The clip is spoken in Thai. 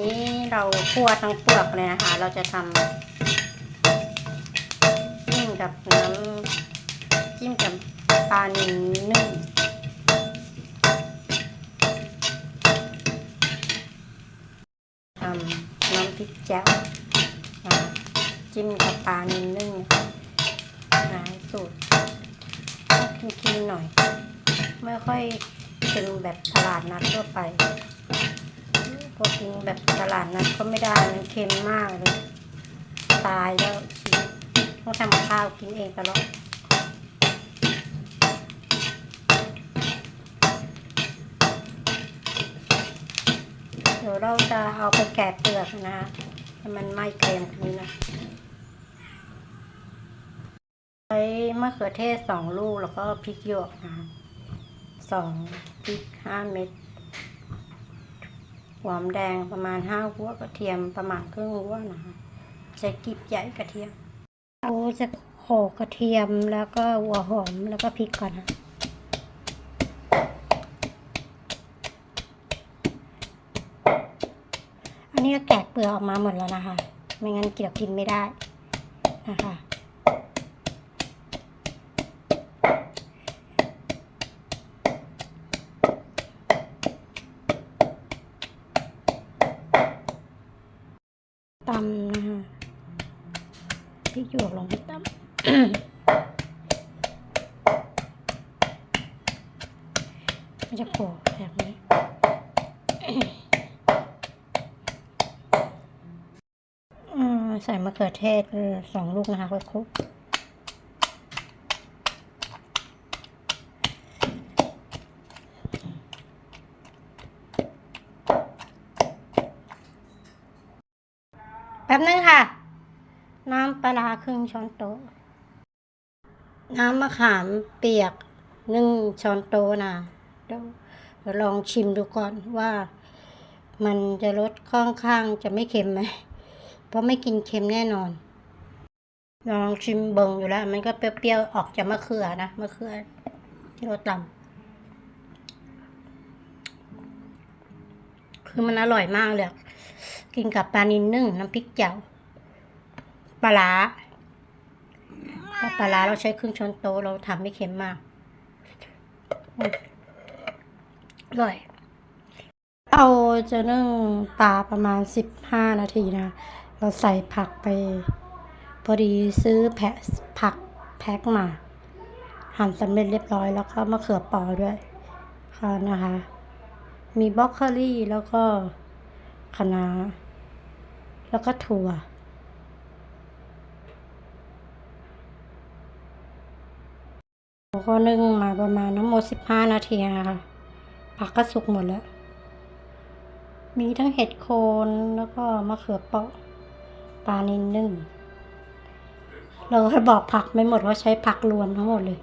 นี้เราคั่วทั้งเปลือกเลยนะคะ เราจะทำจิ้มกับน้ำจิ้มกับปลาหนิลนึ่งทำน้ำพริกแจ่วจิ้มกับปลาหนิลนึ่งหลายสูตรต้องกินๆหน่อย ไม่ค่อยเป็นแบบตลาดนัดทั่วไป พอกินแบบตลาดนัดก็ไม่ได้มันเค็มมากเลย ตายแล้วชีวิตต้องทำข้าวกินเองตลอดเดี๋ยวเราจะเอาไปแกะเปลือกนะให้มันไม่เค็มนี้นะใช้มะเขือเทศสองลูกแล้วก็พริกหยวกนะสองพริกห้าเม็ด หอมแดงประมาณห้าหัวกระเทียมประมาณครึ่งหัวนะคะใช้กลีบใหญ่กระเทียมเราจะโขลกกระเทียมแล้วก็หัวหอมแล้วก็พริกก่อนนะอันนี้ก็แกะเปลือกออกมาหมดแล้วนะคะ ไม่งั้นเกี่ยวกินไม่ได้นะคะำนะคะพริกหยวกลงไปตำมันจะโขลกแบบนี้ใส่มะเขือเทศสองลูกนะคะไว้คลุก ป๊บนึงค่ะ น้ำปลาครึ่งช้อนโต๊ะ น้ำมะขามเปียกหนึ่งช้อนโต๊ะนะเดี๋ยวลองชิมดูก่อนว่า มันจะรสค่อนข้างจะไม่เค็มไหม เพราะไม่กินเค็มแน่นอน ลองชิมเบิงอยู่แล้ว มันก็เปรี้ยวๆออกจากมะเขือนะมะเขือ ที่เราตำคือมันอร่อยมากเลย กินกับปลานินนึ่งน้ำพริกแจ่วปลาร้าถ้าปลาร้าเราใช้ครึ่งช้อนโต๊ะเราทำไม่เค็มมากอร่อยเราจะนึ่งปลาประมาณสิบห้านาทีนะ เราใส่ผักไป พอดีซื้อแพ็คผักแพ็คมา หั่นสำเร็จเรียบร้อยแล้วก็มะเขือเปอด้วยค่ะนะคะ มีบรอกโคลี่แล้วก็ คะน้า แล้วก็ถั่วเราก็นึ่งมาประมาณน้ำหมดสิบห้านาทีนะคะผักก็สุกหมดแล้ว มีทั้งเห็ดโคนแล้วก็มะเขือเปราะปลานินนึ่งเราให้บอกผักไม่หมดว่าใช้ผักรวนทั้งหมดเลย